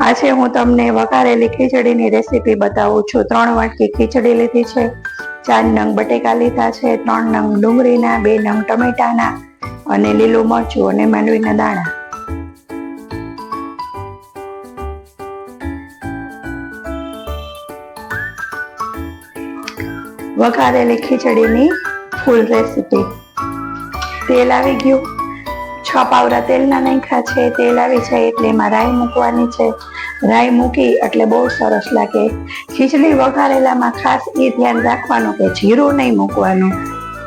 આજે હું તમને વઘારેલી ખીચડીની રેસીપી બતાવું છું. ત્રણ વાટકી ખીચડી લીધી છે. ચાર નંગ બટેકા લીધા છે. ત્રણ નંગ ડુંગળીના, બે નંગ ટમેટાના અને લીલું મરચું અને માંડવીના દાણા. વઘારેલી ખીચડીની ફૂલ રેસીપી. તેલ આવી ગયું. છ પાવરા તેલના નાખ્યા છે. તેલ આવી જાય એટલે એમાં રાઈ મૂકવાની છે. રાઈ મૂકી એટલે બહુ સરસ લાગે. ખીચડી વઘારેલામાં ખાસ એ ધ્યાન રાખવાનું કે જીરું નહીં મૂકવાનું.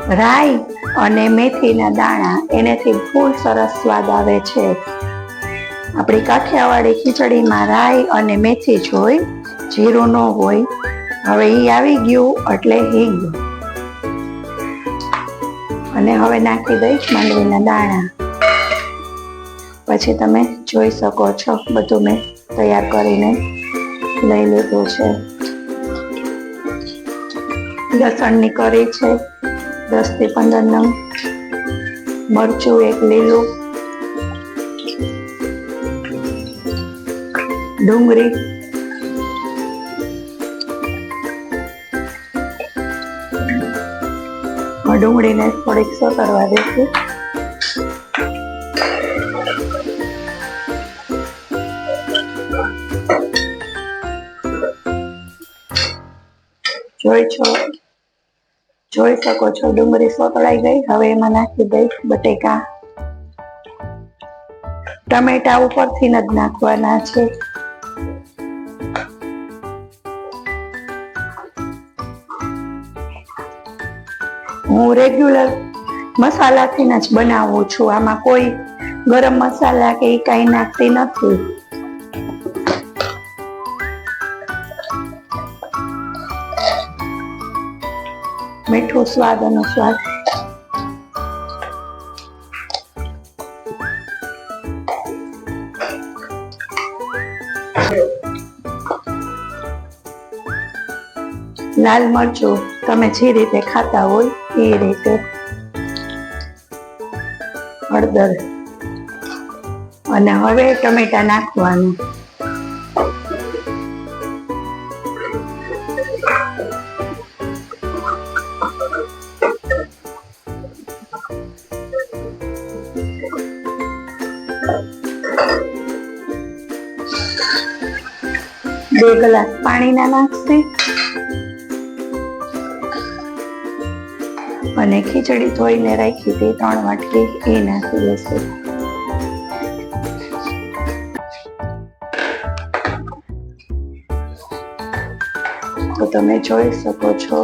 રાઈ અને મેથીના દાણા એનેથી ફૂલ સરસ સ્વાદ આવે છે. આપણી કાઠિયાવાડી ખીચડીમાં રાઈ અને મેથી જ હોય જીરું ન હોય. હવે એ આવી ગયું એટલે હિંગ. અને હવે નાખી દઈશ માંડવીના દાણા. પછી તમે જોઈ શકો છો બધું મેં તૈયાર કરીને લઈ લીધું છે. લસણની કરી છે દસથી પંદર નંગ, મરચું એક લીલું, ડુંગળી, ડુંગળીને થોડીક સો કરવા દઈશું. જોઈ છો? જોઈ શકો છો, ડુંગળી સોતળાઈ ગઈ. હવે એમાં નાખી દઈશ બટેકા. ટમેટા ઉપરથી જ નાખવાના છે. હું રેગ્યુલર મસાલાથી જ બનાવું છું. આમાં કોઈ ગરમ મસાલા કે એ કાંઈ નાખતી નથી. મીઠું સ્વાદ અનુસાર લાલ મરચું તમે જે રીતે ખાતા હોય એ રીતે. હળદર. અને હવે ટમેટા નાખવાનું. બે ગ્લાસ પાણીના નાખશે. અને ખીચડી ધોઈને રાખી હતી ત્રણ વાટકી એ નાખી દેશે. તો તમે જોઈ શકો છો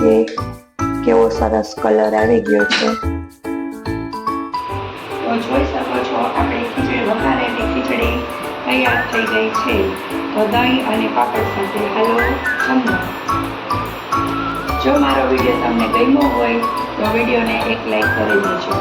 કે કેવો સરસ કલર આવી ગયો છે. જોઈ શકો છો, આપણે ખીચડી વઘારેલી ખીચડી. તૈયાર થઈ ગઈ છે. તો દહીં અને પાપડ સાથે હાલો જમવો જો મારો વીડિયો તમને ગમ્યો હોય, તો વિડીયોને એક લાઈક કરી દેજો.